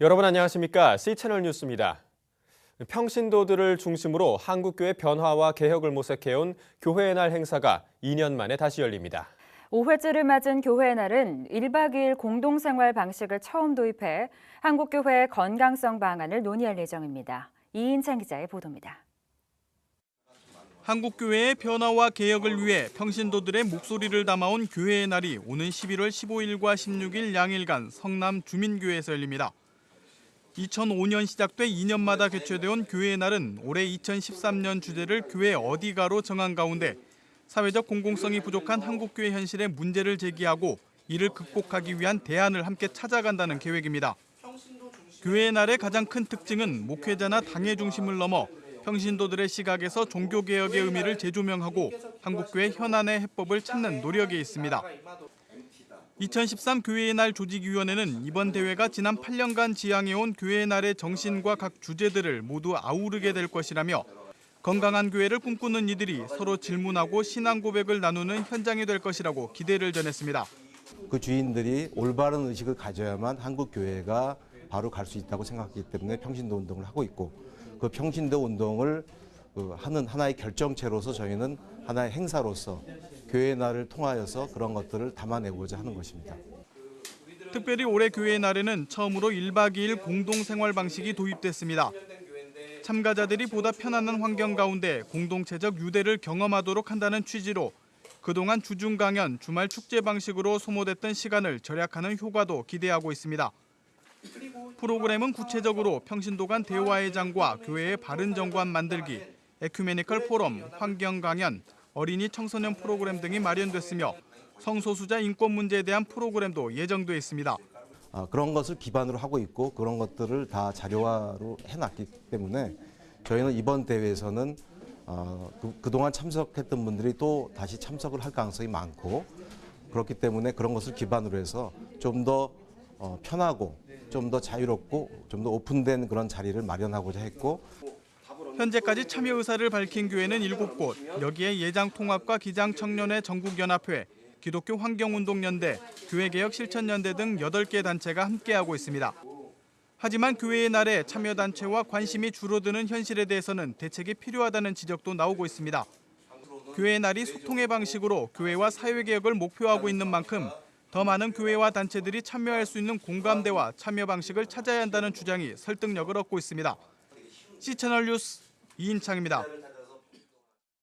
여러분 안녕하십니까? C채널 뉴스입니다. 평신도들을 중심으로 한국교회 변화와 개혁을 모색해온 교회의 날 행사가 2년 만에 다시 열립니다. 5회째를 맞은 교회의 날은 1박 2일 공동생활 방식을 처음 도입해 한국교회의 건강성 방안을 논의할 예정입니다. 이인찬 기자의 보도입니다. 한국교회의 변화와 개혁을 위해 평신도들의 목소리를 담아온 교회의 날이 오는 11월 15일과 16일 양일간 성남 주민교회에서 열립니다. 2005년 시작돼 2년마다 개최되어 온 교회의 날은 올해 2013년 주제를 교회 어디가로 정한 가운데 사회적 공공성이 부족한 한국교회 현실의 문제를 제기하고 이를 극복하기 위한 대안을 함께 찾아간다는 계획입니다. 교회의 날의 가장 큰 특징은 목회자나 당회 중심을 넘어 평신도들의 시각에서 종교개혁의 의미를 재조명하고 한국교회 현안의 해법을 찾는 노력에 있습니다. 2013 교회의 날 조직위원회는 이번 대회가 지난 8년간 지향해온 교회의 날의 정신과 각 주제들을 모두 아우르게 될 것이라며 건강한 교회를 꿈꾸는 이들이 서로 질문하고 신앙 고백을 나누는 현장이 될 것이라고 기대를 전했습니다. 그 주인들이 올바른 의식을 가져야만 한국 교회가 바로 갈 수 있다고 생각하기 때문에 평신도 운동을 하고 있고 그 평신도 운동을 그 하는 하나의 결정체로서 저희는 하나의 행사로서 교회 날을 통하여서 그런 것들을 담아내고자 하는 것입니다. 특별히 올해 교회의 날에는 처음으로 1박 2일 공동 생활 방식이 도입됐습니다. 참가자들이 보다 편안한 환경 가운데 공동체적 유대를 경험하도록 한다는 취지로 그동안 주중 강연, 주말 축제 방식으로 소모됐던 시간을 절약하는 효과도 기대하고 있습니다. 프로그램은 구체적으로 평신도 간 대화의 장과 교회의 바른 정관 만들기, 에큐메니컬 포럼, 환경 강연, 어린이 청소년 프로그램 등이 마련됐으며 성소수자 인권 문제에 대한 프로그램도 예정돼 있습니다. 아, 그런 것을 기반으로 하고 있고 그런 것들을 다 자료화로 해놨기 때문에 저희는 이번 대회에서는 어, 그, 그동안 참석했던 분들이 또 다시 참석을 할 가능성이 많고 그렇기 때문에 그런 것을 기반으로 해서 좀더 어, 편하고 좀 더 자유롭고 좀 더 오픈된 그런 자리를 마련하고자 했고 현재까지 참여 의사를 밝힌 교회는 7곳, 여기에 예장통합과 기장청년회 전국연합회, 기독교 환경운동연대, 교회개혁 실천연대 등 8개 단체가 함께하고 있습니다. 하지만 교회의 날에 참여단체와 관심이 줄어드는 현실에 대해서는 대책이 필요하다는 지적도 나오고 있습니다. 교회의 날이 소통의 방식으로 교회와 사회개혁을 목표하고 있는 만큼 더 많은 교회와 단체들이 참여할 수 있는 공감대와 참여 방식을 찾아야 한다는 주장이 설득력을 얻고 있습니다. C채널 뉴스 이인창입니다.